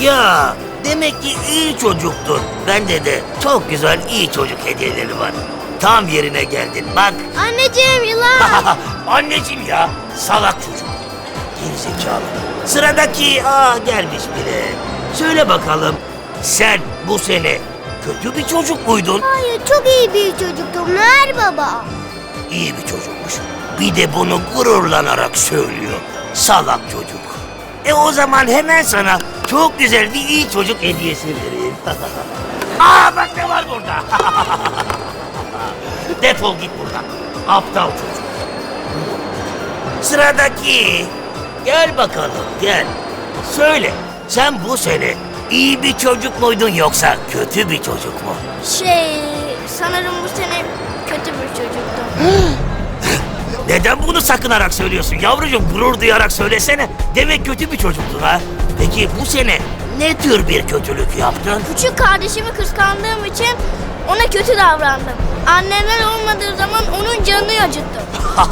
Ya demek ki iyi çocuktun. Bende de çok güzel iyi çocuk hediyeleri var. Tam yerine geldin bak. Anneciğim yılan. Anneciğim ya salak çocuk. Gerizekalı. Sıradaki aa gelmiş bile. Söyle bakalım sen bu sene kötü bir çocuk muydun? Hayır çok iyi bir çocuktum Noel Baba. İyi bir çocukmuş. Bir de bunu gururlanarak söylüyor. Salak çocuk. E o zaman hemen sana çok güzel bir iyi çocuk hediyesi vereyim. Aa bak ne var burada. Defol git buradan. Aptal çocuk. Sıradaki. Gel bakalım gel. Söyle sen bu sene iyi bir çocuk muydun yoksa kötü bir çocuk mu? Şey sanırım bu sene kötü bir çocuktum. Neden bunu sakınarak söylüyorsun yavrucuğum? Gurur duyarak söylesene. Demek kötü bir çocuktun ha. Peki bu sene ne tür bir kötülük yaptın? Küçük kardeşimi kıskandığım için ona kötü davrandım. Annemler olmadığı zaman onun canını acıttım.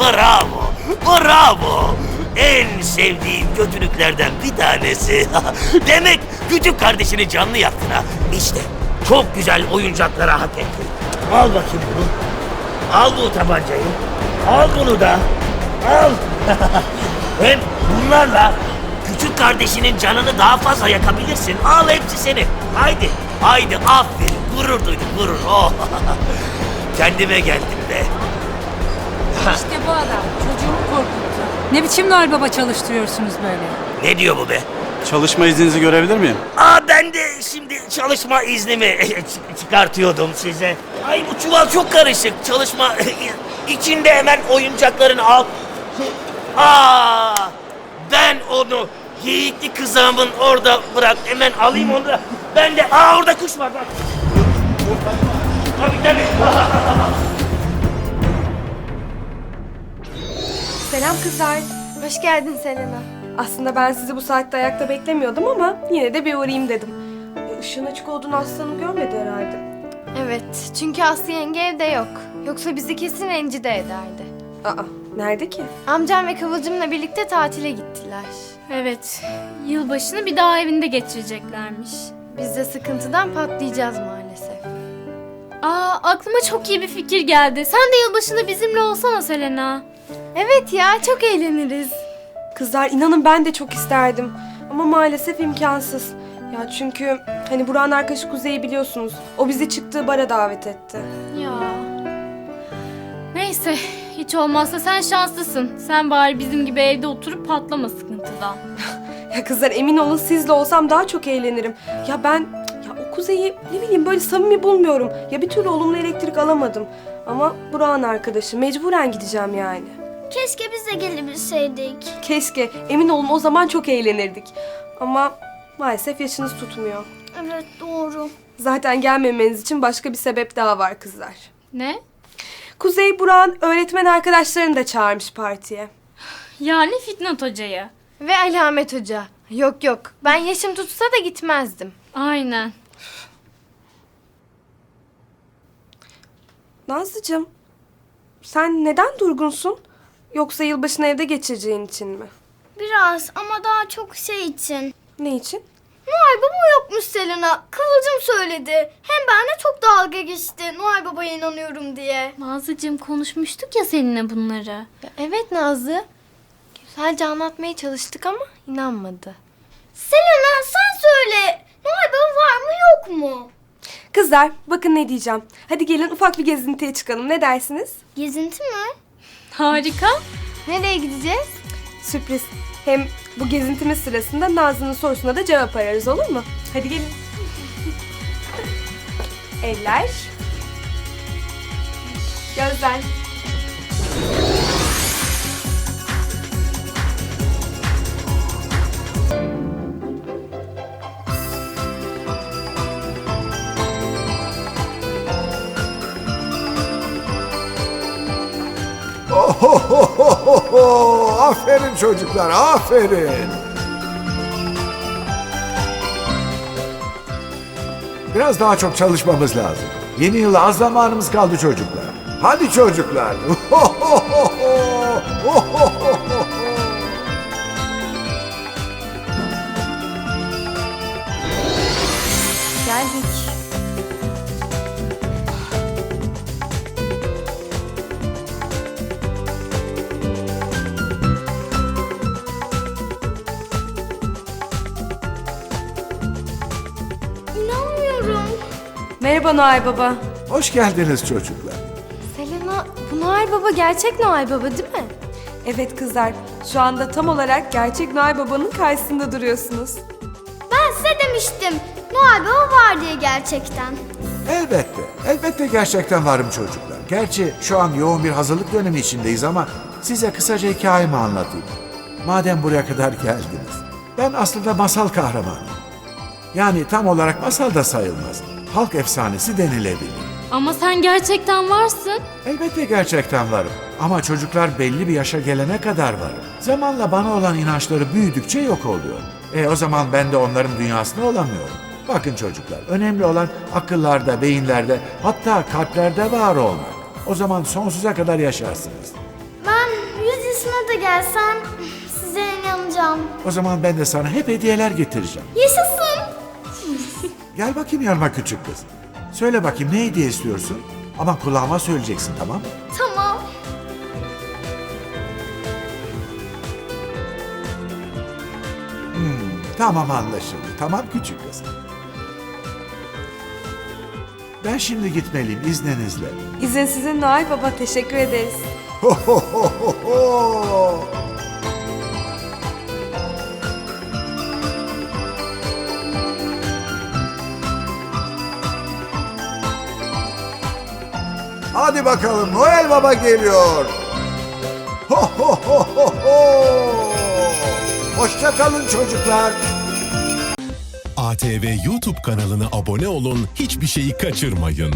bravo, bravo. En sevdiğim kötülüklerden bir tanesi. Demek küçük kardeşini canlı yaktın ha. İşte çok güzel oyuncaklara hak ettin. Al bakayım bunu. Al bu tabancayı. Al bunu da. Al. Hem bunlarla küçük kardeşinin canını daha fazla yakabilirsin. Al hepsi senin. Haydi. Haydi aferin. Gurur duydum gurur. Oh. Kendime geldim be. İşte bu adam çocuğumu korkuttu. Ne biçim Noel Baba çalıştırıyorsunuz böyle? Ne diyor bu be? Çalışma izninizi görebilir miyim? Aa ben de şimdi çalışma iznimi çı- çıkartıyordum size. Ay bu çuval çok karışık. Çalışma içinde hemen oyuncaklarını al. Aa ben onu geyikli kızağımın orada bırak. Hemen alayım onu da. Ben de aa orada kuş var bak. Tabii tabii. Selam kızlar. Hoş geldin Selena. Aslında ben sizi bu saatte ayakta beklemiyordum ama yine de bir uğrayayım dedim. Işığın açık olduğunu aslanım görmedi herhalde. Evet, çünkü Aslı yenge evde yok. Yoksa bizi kesin rencide ederdi. Aa, nerede ki? Amcam ve Kıvılcım'la birlikte tatile gittiler. Evet, yılbaşını bir daha evinde geçireceklermiş. Biz de sıkıntıdan patlayacağız maalesef. Aa, aklıma çok iyi bir fikir geldi. Sen de yılbaşında bizimle olsana Selena. Evet ya, çok eğleniriz. Kızlar inanın ben de çok isterdim. Ama maalesef imkansız. Ya çünkü hani Burak'ın arkadaşı Kuzey'i biliyorsunuz. O bizi çıktığı bara davet etti. Ya. Neyse, hiç olmazsa sen şanslısın. Sen bari bizim gibi evde oturup patlama sıkıntıdan. Ya kızlar emin olun sizle olsam daha çok eğlenirim. Ya ben ya o Kuzey'i ne bileyim böyle samimi bulmuyorum. Ya bir türlü olumlu elektrik alamadım. Ama Burak'ın arkadaşı mecburen gideceğim yani. Keşke biz de gelebilseydik. Keşke. Emin olun o zaman çok eğlenirdik. Ama maalesef yaşınız tutmuyor. Evet doğru. Zaten gelmemeniz için başka bir sebep daha var kızlar. Ne? Kuzey Burak'ın öğretmen arkadaşlarını da çağırmış partiye. Yani Fitnat Hoca'yı. Ve Alamet Hoca. Yok yok, ben yaşım tutsa da gitmezdim. Aynen. Nazlıcığım, sen neden durgunsun? Yoksa yılbaşını evde geçireceğin için mi? Biraz ama daha çok şey için. Ne için? Noel Baba yokmuş Selena. Kıvılcım söyledi. Hem benimle çok dalga geçti. Noel Baba'ya inanıyorum diye. Nazlıcığım konuşmuştuk ya seninle bunları. Ya evet Nazlı. Güzelce anlatmaya çalıştık ama inanmadı. Selena sen söyle. Noel Baba var mı yok mu? Kızlar, bakın ne diyeceğim. Hadi gelin ufak bir gezintiye çıkalım. Ne dersiniz? Gezinti mi? Harika. Nereye gideceğiz? Sürpriz. Hem bu gezintimiz sırasında Nazlı'nın sorusuna da cevap ararız olur mu? Hadi gelin. Eller. Gözler. Ohohohoho! Aferin çocuklar, aferin. Biraz daha çok çalışmamız lazım. Yeni yıla az zamanımız kaldı çocuklar. Hadi çocuklar. Geldik. İnanmıyorum. Merhaba Noel Baba. Hoş geldiniz çocuklar. Selena, bu Noel Baba gerçek Noel Baba değil mi? Evet kızlar, şu anda tam olarak gerçek Noel Baba'nın karşısında duruyorsunuz. Ben size demiştim. Noel Baba var diye gerçekten. Elbette, elbette gerçekten varım çocuklar. Gerçi şu an yoğun bir hazırlık dönemi içindeyiz ama size kısaca hikayemi anlatayım. Madem buraya kadar geldiniz. Ben aslında masal kahramanıyım. Yani tam olarak masal da sayılmaz. Halk efsanesi denilebilir. Ama sen gerçekten varsın. Elbette gerçekten varım. Ama çocuklar belli bir yaşa gelene kadar varım. Zamanla bana olan inançları büyüdükçe yok oluyor. E o zaman ben de onların dünyasında olamıyorum. Bakın çocuklar, önemli olan akıllarda, beyinlerde, hatta kalplerde var olmak. O zaman sonsuza kadar yaşarsınız. Ben yüz yaşına da gelsem size inanacağım. O zaman ben de sana hep hediyeler getireceğim. Yaşasın. Gel bakayım yanıma küçük kız. Söyle bakayım ne hediye istiyorsun? Ama kulağıma söyleyeceksin tamam mı? Tamam. Tamam anlaşıldı. Tamam küçük kız. Ben şimdi gitmeliyim izninizle. İzin sizin Noel Baba, teşekkür ederiz. Ho ho ho ho ho. Hadi bakalım Noel Baba geliyor. Ho ho ho ho ho. Hoşça kalın çocuklar. ATV YouTube kanalına abone olun, hiçbir şeyi kaçırmayın.